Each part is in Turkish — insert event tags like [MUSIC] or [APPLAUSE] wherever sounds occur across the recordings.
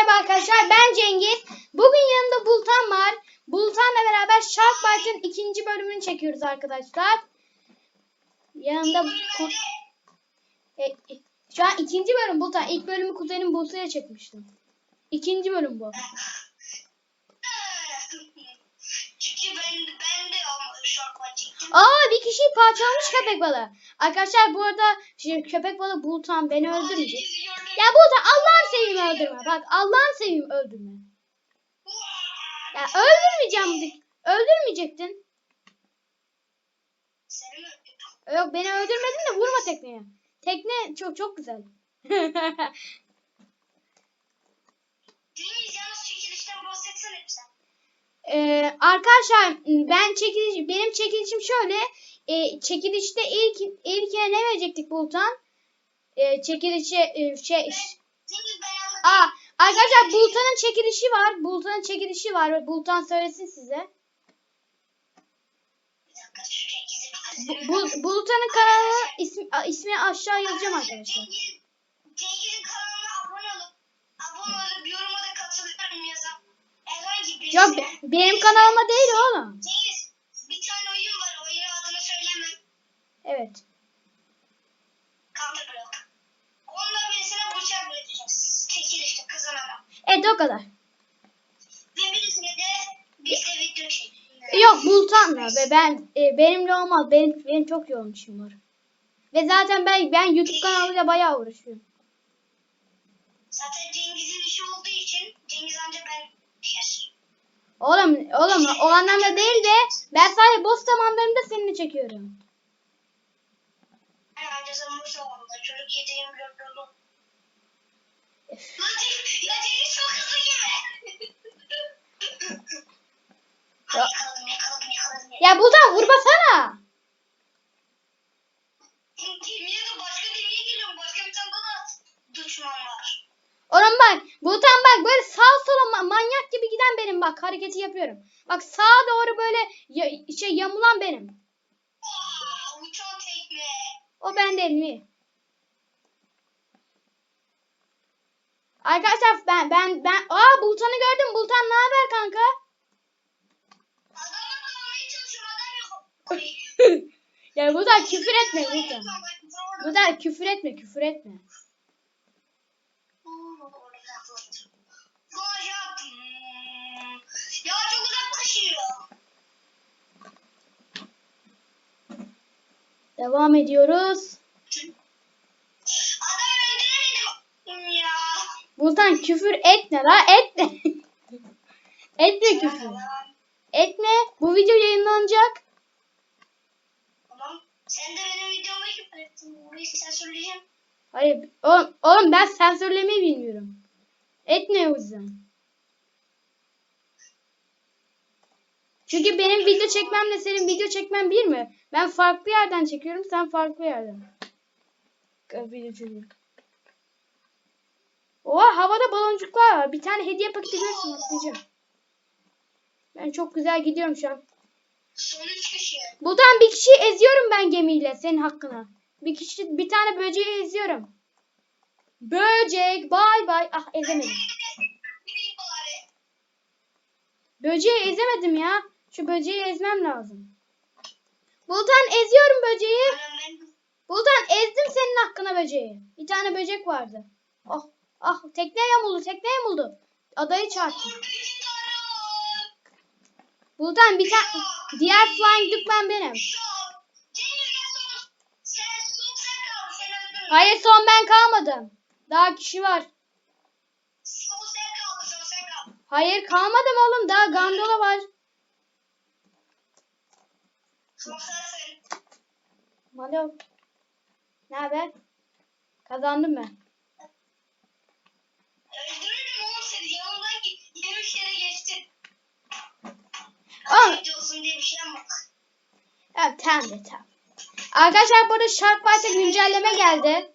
merhaba arkadaşlar. Ben Cengiz. Bugün yanımda Bultan var. Bultan'la beraber Shark Bite'ın ikinci bölümünü çekiyoruz arkadaşlar. Yanımda e, e, şu an ikinci bölüm Bultan. İlk bölümü kuzenim Buse'ye çekmiştim. İkinci bölüm bu. Aa bir kişiyi parçalamış köpek balığı. Arkadaşlar bu arada şimdi köpek balığı Bultan beni gördüm. Ya Bultan Allah'ın seveyim Bak Allah'ın seveyim öldürme. Ya öldürmeyeceğim. Öldürmeyecektin. Yok beni öldürmedin de vurma tekneye. Tekne çok çok güzel. [LAUGHS] Ee, arkadaşlar ben çekiliş benim çekilişim şöyle. E, çekilişte ilk ilkine ne verecektik Bultan? E, çekilişe e, şey ben anlatayım. Aa, arkadaşlar Bultan'ın çekilişi var. Bultan'ın çekilişi var. Bultan söylesin size. Bu, kız. bu- Bultan'ın kanalı ismi, ismini aşağı yazacağım arkadaşlar. Cengiz, Cengiz'in kanalına abone olup abone olup yoruma da katılıyorum yazan herhangi birisine. Ya be- benim kanalıma değil oğlum. Cengiz bir tane oyun var. Oyunun adını söylemem. Evet. Evet o kadar. Birisine de biz de video çekiyoruz. Yok Bultan'la ve ben e, benimle olmaz. Benim benim çok yoğun işim var. Ve zaten ben ben YouTube kanalıyla bayağı uğraşıyorum. Zaten Cengiz'in işi olduğu için Cengiz anca ben yer. Oğlum oğlum o anlamda değil de ben sadece boş zamanlarımda seninle çekiyorum. Yani anca sen bu zamanda çocuk 7-24 dolu. Ya Cengiz çok hızlı yeme. Ya- yakaladım yakaladım yakaladım. Ya Bultan vurmasana. Gemiye de başka gemiye geliyorum. Başka bir tane daha düşman var. Oğlum bak Bultan bak böyle sağ sola ma- manyak gibi giden benim bak hareketi yapıyorum. Bak sağa doğru böyle ya- şey yamulan benim. Aa, uçan tekne. O ben değilim iyi. Arkadaşlar ben ben ben aa Bultan'ı gördüm. Bultan ne haber kanka? Adamla kalmaya çalışıyorum. Adam yok. [LAUGHS] ya Bultan küfür etme Bultan. Bultan küfür etme küfür etme. Ya çok uzaklaşıyor. Devam ediyoruz. Adam öldüremedim ya. Bultan küfür etme la etme. [LAUGHS] etme küfür. Etme. Bu video yayınlanacak. Tamam. Sen de benim videoma küfür ettin. Burayı sen söyleyeceğim. Hayır oğlum, oğlum ben sensörlemeyi bilmiyorum. Etme o yüzden. Çünkü benim video çekmemle senin video çekmen bir mi? Ben farklı yerden çekiyorum, sen farklı yerden. Video çekiyorum. Oha havada baloncuklar var. Bir tane hediye paketi verirsin atlayacağım. Ben çok güzel gidiyorum şu an. Son üç kişi. Buradan bir kişiyi eziyorum ben gemiyle senin hakkına. Bir kişi bir tane böceği eziyorum. Böcek bay bay. Ah ezemedim. Böceği ezemedim ya. Şu böceği ezmem lazım. Bultan eziyorum böceği. Bultan ezdim senin hakkına böceği. Bir tane böcek vardı. Ah ah tekne yamuldu tekne yamuldu. Adayı çarptım. Burada iki tane var. Bultan bir tane diğer flying dükmen benim. Hayır son ben kalmadım. Daha kişi var. Hayır kalmadım oğlum daha gondola var. Alo. Ne haber? Kazandım ben. Aa. Video olsun diye bir şey. Evet tamam de tamam. Arkadaşlar bu arada Shark Bite'a güncelleme geldi.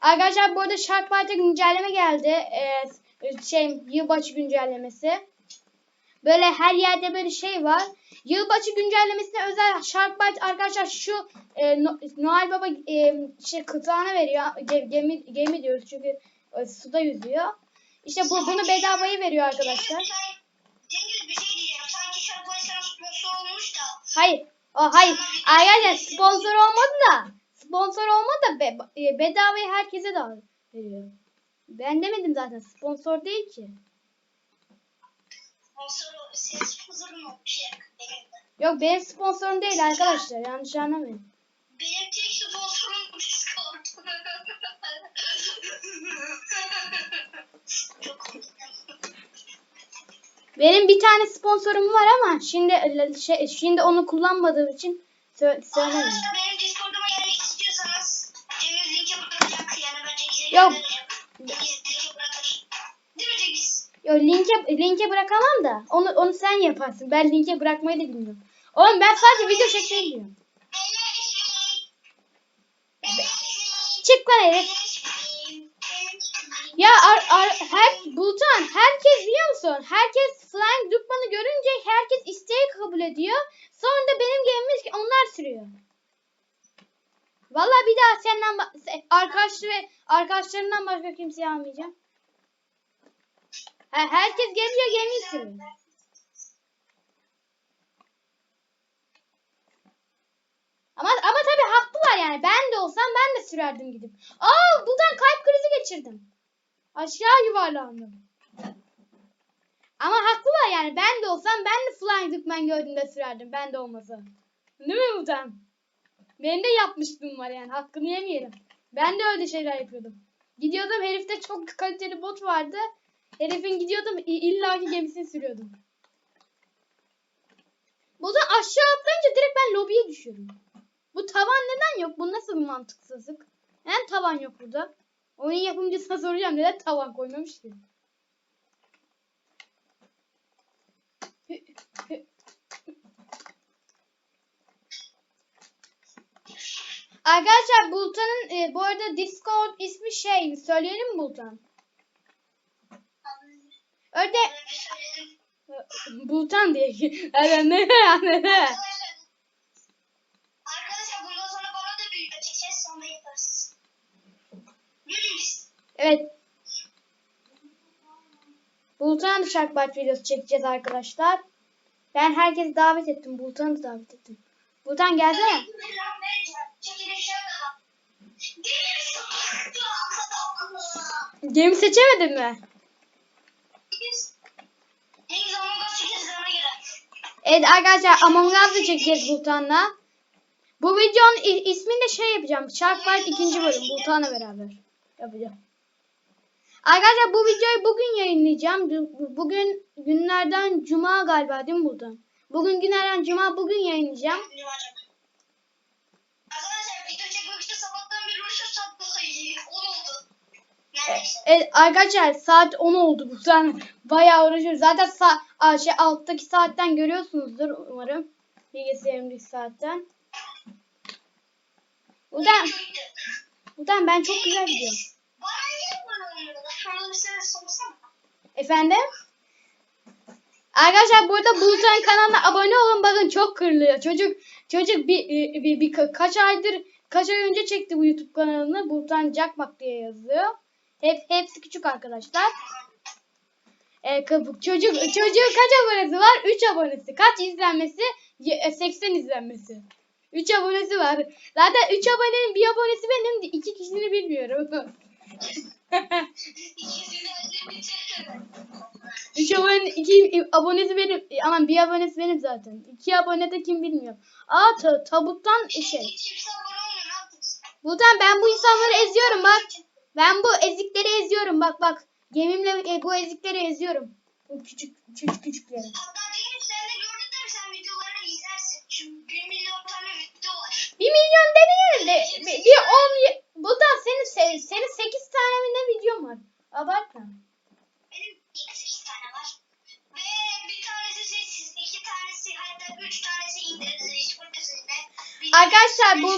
Arkadaşlar bu arada Shark Bite'a güncelleme geldi. Ee, şey yılbaşı güncellemesi. Böyle her yerde böyle şey var. Yılbaşı güncellemesine özel Shark Bite arkadaşlar şu e, No- Noel Baba e, şey kıtağına veriyor. Ge- Gemi, gemi diyoruz çünkü e, suda yüzüyor. İşte bu bunu bedavaya veriyor arkadaşlar. Cengiz bir şey olmuş da. Hayır. O hayır. Arkadaşlar sponsor olmadı da. Sponsor olmadı da be, e, bedavaya herkese de veriyor. Ben demedim zaten sponsor değil ki. Sponsor, senin sponsorun olmuş ya. Benim de. Yok benim sponsorum değil arkadaşlar. Yanlış anlamayın. Benim tek sponsorum Discord. [LAUGHS] Çok komik. Benim bir tane sponsorum var ama şimdi şey, şimdi onu kullanmadığım için sö söylemeyeyim. Arkadaşlar benim Discord'uma gelmek istiyorsanız Cengiz linki bırakacak. Yani ben Cengiz'e Yok. Cengiz linki bırakır. Değil mi Cengiz? Yo linke linke bırakamam da onu onu sen yaparsın. Ben linke bırakmayı da bilmiyorum. Oğlum ben sadece video çekmeyi biliyorum. Çık lan herif. Ya ar, ar, her Bultan herkes biliyor musun? Herkes Flying Dukman'ı görünce herkes isteği kabul ediyor. Sonra da benim gemimiz onlar sürüyor. Vallahi bir daha senden se- arkadaşları arkadaşlarından başka kimseyi almayacağım. Ha, herkes geliyor gemiyi sürüyor. Ama ama tabii haklılar yani. Ben de olsam ben de sürerdim gidip. Aa buradan kalp krizi geçirdim. Aşağı yuvarlandım. Ama haklılar yani. Ben de olsam ben de Flying Dutchman gördüğümde sürerdim. Ben de olmasa. Değil mi Utan? Benim de yapmışlığım var yani. Hakkını yemeyelim. Ben de öyle şeyler yapıyordum. Gidiyordum herifte çok kaliteli bot vardı. Herifin gidiyordum illaki gemisini sürüyordum. Buradan aşağı atlayınca direkt ben lobiye düşüyorum. Bu tavan neden yok? Bu nasıl bir mantıksızlık? Neden tavan yok burada? Oyun yapımcısına soracağım neden tavan koymamış ki? Arkadaşlar Bultan'ın e, bu arada Discord ismi şey söyleyelim mi Bultan? Öyle. Bultan diye. Evet ne [LAUGHS] yani ne? Arkadaşlar, arkadaşlar bundan sonra bana da bir video çekeceğiz sonra yaparız. Yürüyüz. Evet. Bultan'a da Sharkbite videosu çekeceğiz arkadaşlar. Ben herkesi davet ettim. Bultan'ı da davet ettim. Bultan gelsene. Gemi seçemedin mi? Evet arkadaşlar Among Us'ı çekeceğiz Bultan'la. Bu videonun ismini de şey yapacağım. Sharkbite ikinci bölüm Bultan'la beraber yapacağım. Arkadaşlar bu videoyu bugün yayınlayacağım. Bugün günlerden cuma galiba değil mi Bultan? Bugün günlerden cuma bugün yayınlayacağım. Arkadaşlar video çekmek için sabahtan beri uğraşıp saat sayıyı 10 oldu. Neredeyse. Evet arkadaşlar saat 10 oldu bu sen bayağı uğraşıyoruz. Zaten sa şey alttaki saatten görüyorsunuzdur umarım. Bilgisayarımdaki saatten. Buradan, buradan ben çok güzel gidiyorum. Efendim? Arkadaşlar burada Bulut'un kanalına abone olun. Bakın çok kırılıyor. Çocuk çocuk bir, bir, bir, bir ka- kaç aydır kaç ay önce çekti bu YouTube kanalını. Bulut'un Jackbak diye yazıyor. Hep hepsi küçük arkadaşlar. E, çocuk çocuğun kaç abonesi var? 3 abonesi. Kaç izlenmesi? Ye- e, 80 izlenmesi. 3 abonesi var. Zaten 3 abonenin bir abonesi benim. iki kişini bilmiyorum. [LAUGHS] İkisini de bitirdim. 3 abone, 2 abonesi benim. Aman bir abonesi benim zaten. 2 abone de kim bilmiyorum. Aa ta, tabuttan şey. Buradan ben bu insanları eziyorum bak. Ben bu ezikleri eziyorum bak bak. Gemimle e, bu ezikleri eziyorum. Bu küçük küçük küçükleri.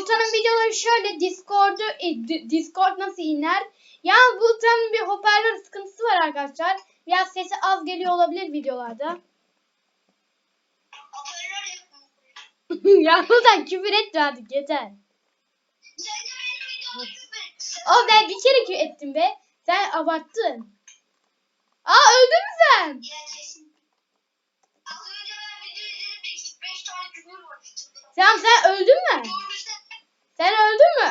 Bulut'un videoları şöyle Discord'u e, Di- Discord nasıl iner? Ya Bulut'un bir hoparlör sıkıntısı var arkadaşlar. Biraz sesi az geliyor olabilir videolarda. [LAUGHS] Ya Bulut'un küfür etme artık yeter. O ben bir kere küfür ettim be. Sen abarttın. Aa öldün mü sen? Ya kesin. Az önce ben video izledim de 5 tane küfür var içinde. Sen sen öldün mü? Görmüşler. Sen öldün mü?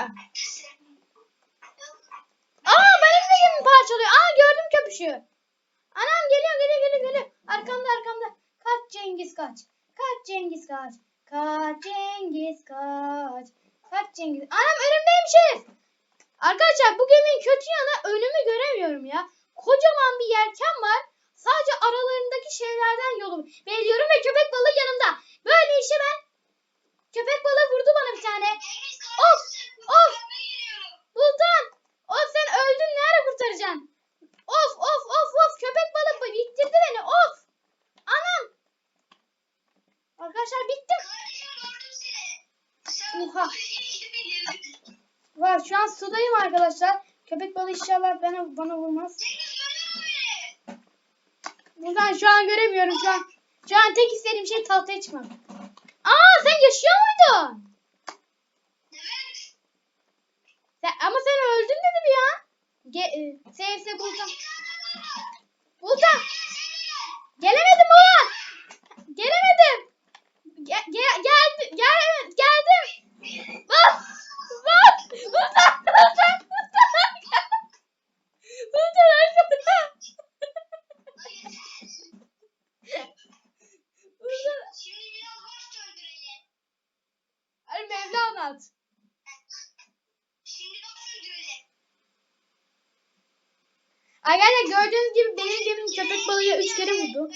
Aa benim de gemimi parçalıyor. Aa gördüm köpüşü. Anam geliyor geliyor geliyor geliyor. Arkamda arkamda. Kaç Cengiz kaç. Kaç Cengiz kaç. Kaç Cengiz kaç. Kaç Cengiz. Anam önümdeymişiz. Arkadaşlar bu geminin kötü yanı önümü göremiyorum ya. Kocaman bir yelken var. Sadece aralarındaki şeylerden yolu veriyorum ve köpek balığı yanımda. Böyle işte ben köpek balığı vurdu bana bir tane. Of of Buldan. Of sen öldün nerede kurtaracaksın? Of of of of köpek balığı bitirdi beni of. Anam. Arkadaşlar bittim. Oha. Var şu an sudayım arkadaşlar. Köpek balığı inşallah bana, bana vurmaz. Buradan şu an göremiyorum şu an. Şu an tek istediğim şey tahtaya çıkmak. Aa sen yaşıyor muydun? Sen, ama sen öldün dedim ya. Ge, e, sevse Buldan. Buldan. Gelemedim ulan. Gelemedim. Gel, gel, gel, geldim. Bak, bak. Buldan, Arkadaşlar gördüğünüz gibi benim gemim köpek balığıyla üç kere vurdu.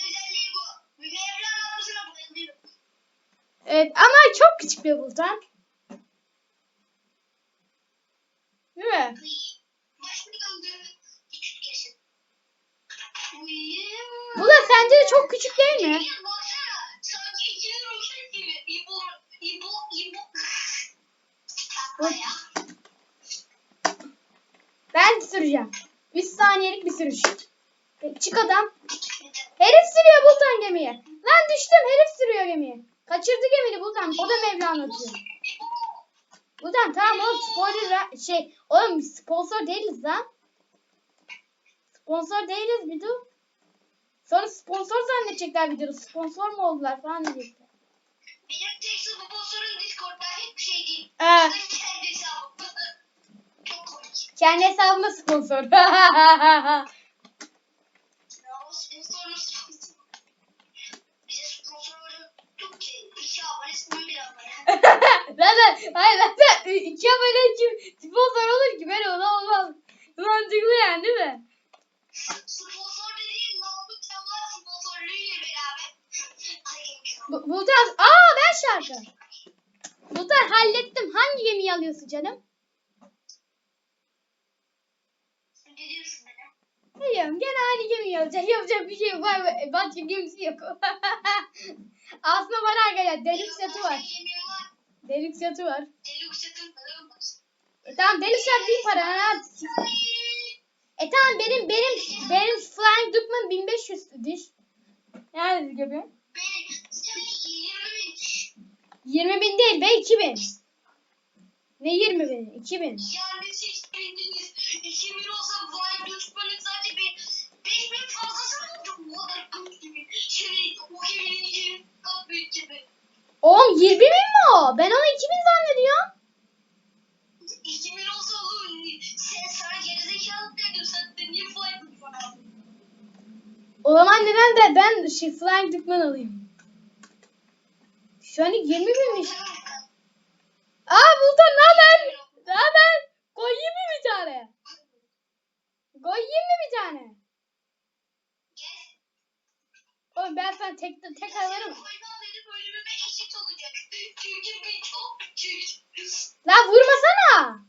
Evet ama çok küçük bir bultan. Değil mi? Bu da sence de çok küçük değil mi? Ben süreceğim. 3 saniyelik bir sürüş. Çık adam. Herif sürüyor Bultan gemiye. Lan düştüm herif sürüyor gemiye. Kaçırdı gemini Bultan. O da Mevla anlatıyor. Bultan tamam oğlum spoiler şey oğlum sponsor değiliz lan. Sponsor değiliz bir dur. Sonra sponsor zannedecekler videoda. Sponsor mu oldular falan diyecekler. Benim tek sponsorum Discord'da hiçbir şey değil. Ee, abonesinin bir abone. zaten hayır zaten iki abone kim sponsor olur ki ben ona olmaz. Mantıklı yani değil mi? Sponsor dediğin Mahmut Kemal sponsorluğuyla beraber. Geçelim. Bu, Bultan, aa ben şarkı. Bultan hallettim. Hangi gemiyi alıyorsun canım? Ne diyorsun bana? Biliyorum gene aynı gemiyi alacak. Yapacak bir şey yok. [LAUGHS] Var, başka gemisi yok. Aslında var arkadaşlar. Deluxe yatı var. Şey. Deluxe yatı var. Deluxe olmaz. E tamam Deluxe yat değil para. Ha, E tamam benim benim benim Flying Duckman 1500 diş. Yani gibi. Benim senin 20 bin. 20 bin değil be 2000. Ne 20 bin? 2000. Yani siz bindiniz. 2000 olsa vay düşmanın zaten bir 5000 fazlası mı? Bu kadar kılıç gibi. Senin o geminin 20 kat büyük gibi. Oğlum 20 bin mi o? Ben onu 2000 zannediyorum. 2000 olsa olur. Sen sana gerizekalı dedim. Sen de niye fly düşman aldın? O zaman neden de ben şey Flying Duckman alayım? Şu an 20 binmiş. Aa Bultan ne haber? Ne haber? Koyayım mı bir tane? Koyayım mı bir tane? Gel. Oğlum ben sana tek tek alırım. Lan vurmasana.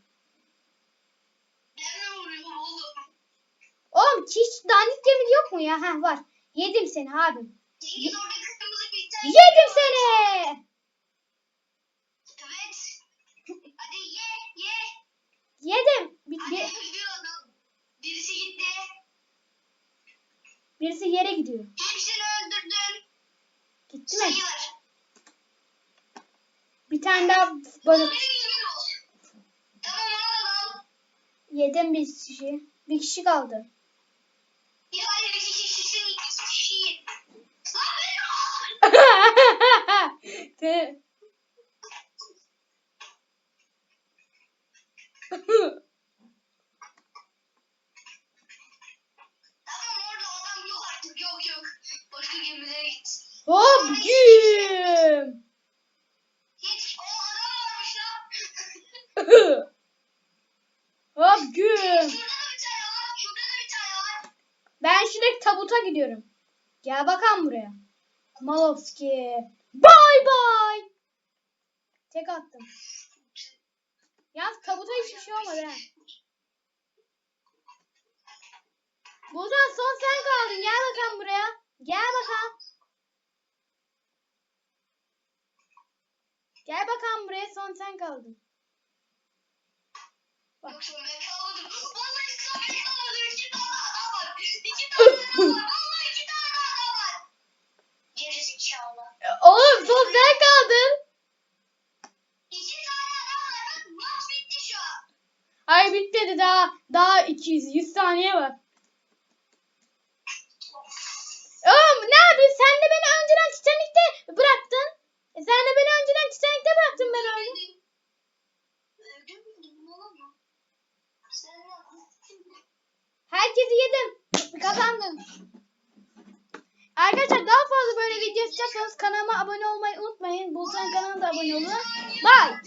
Ben mi vuruyorum oğlum? Oğlum hiç dandik gemi yok mu ya? Ha var. Yedim seni abim. Cengiz orada gidiyor. Hepsini öldürdüm. Gitti mi? Sayılır. Bir tane daha balık. Tamam onu da al. Yedim bir kişi. Bir kişi kaldı. Ya hayır iki kişisin iki kişiyi. Lan benim. [LAUGHS] [LAUGHS] Malovski. Bye bye. Tek attım. Yalnız tabuta hiçbir şey olmadı ha. Buzan son sen kaldın. Gel bakalım buraya. Gel bakalım. Gel bakalım buraya son sen kaldın. Yoksa ben kalmadım. Vallahi kalmadım. İki tane adam var. İki tane adam var. [LAUGHS] Vallahi iki tane adam var. Gerizekalı. Oğlum son sen kaldın. İki tane adam var. Bak maç bitti şu an. Ay bitmedi daha. Daha 200 100 saniye var. Oğlum ne yapıyorsun? Sen de beni önceden Titanic'te bıraktın. E sen de beni önceden Titanic'te bıraktın ben öyle. Herkesi yedim. Kazandım. Arkadaşlar daha fazla böyle video istiyorsanız kanalıma abone olmayı unutmayın. Bulsan kanalına da abone olun. Bye.